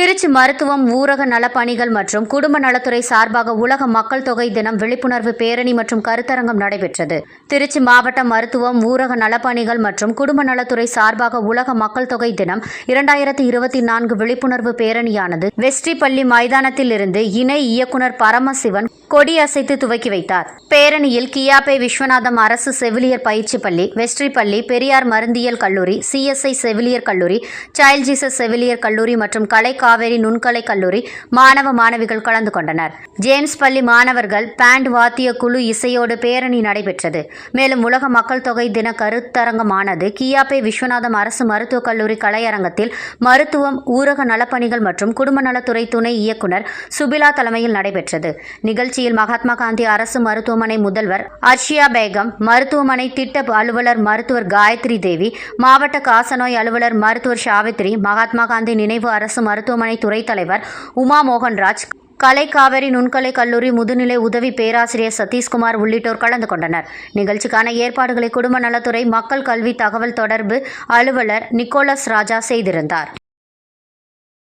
திருச்சி மருத்துவம் ஊரக நலப்பணிகள் மற்றும் குடும்ப நலத்துறை சார்பாக உலக மக்கள் தொகை தினம் விழிப்புணர்வு பேரணி மற்றும் கருத்தரங்கம் நடைபெற்றது. திருச்சி மாவட்ட மருத்துவம் ஊரக நலப்பணிகள் மற்றும் குடும்ப நலத்துறை சார்பாக உலக மக்கள் தொகை தினம் இரண்டாயிரத்தி இருபத்தி நான்கு விழிப்புணர்வு பேரணியானது வெஸ்ட்ரிப்பள்ளி மைதானத்தில் இருந்து இணை இயக்குனர் பரமசிவன் கொடி அசைத்து துவக்கி வைத்தார். பேரணியில் கியாபே விஸ்வநாதம் அரசு செவிலியர் பயிற்சி பள்ளி வெஸ்ட்ரிப்பள்ளி பெரியார் மருந்தியல் கல்லூரி சிஎஸ்ஐ செவிலியர் கல்லூரி சைல்ட் ஜீசஸ் செவிலியர் கல்லூரி மற்றும் கலை காவேரி நுண்கலை கல்லூரி மாணவ மாணவிகள் கலந்து கொண்டனர். ஜேம்ஸ் பள்ளி மாணவர்கள் பேண்ட் வாத்திய குழு இசையோடு பேரணி நடைபெற்றது. மேலும் உலக மக்கள் தொகை தின கருத்தரங்கமானது கியாபே விஸ்வநாதம் அரசு மருத்துவக் கல்லூரி கலையரங்கத்தில் மருத்துவம் ஊரக நலப்பணிகள் மற்றும் குடும்ப நலத்துறை துணை இயக்குனர் சுபிலா தலைமையில் நடைபெற்றது. நிகழ்ச்சி நிகழ்ச்சியில் மகாத்மா காந்தி அரசு மருத்துவமனை முதல்வர் அர்ஷியா பேகம் மருத்துவமனை திட்ட அலுவலர் மருத்துவர் காயத்ரி தேவி மாவட்ட காசநோய் அலுவலர் மருத்துவர் சாவித்ரி மகாத்மா காந்தி நினைவு அரசு மருத்துவமனை துறை தலைவர் உமா மோகன்ராஜ் கலை காவேரி நுண்கலை கல்லூரி முதுநிலை உதவி பேராசிரியர் சதீஷ்குமார் உள்ளிட்டோர் கலந்து கொண்டனர். நிகழ்ச்சிக்கான ஏற்பாடுகளை குடும்ப நலத்துறை மக்கள் கல்வி தகவல் தொடர்பு அலுவலர் நிக்கோலஸ் ராஜா செய்திருந்தார்.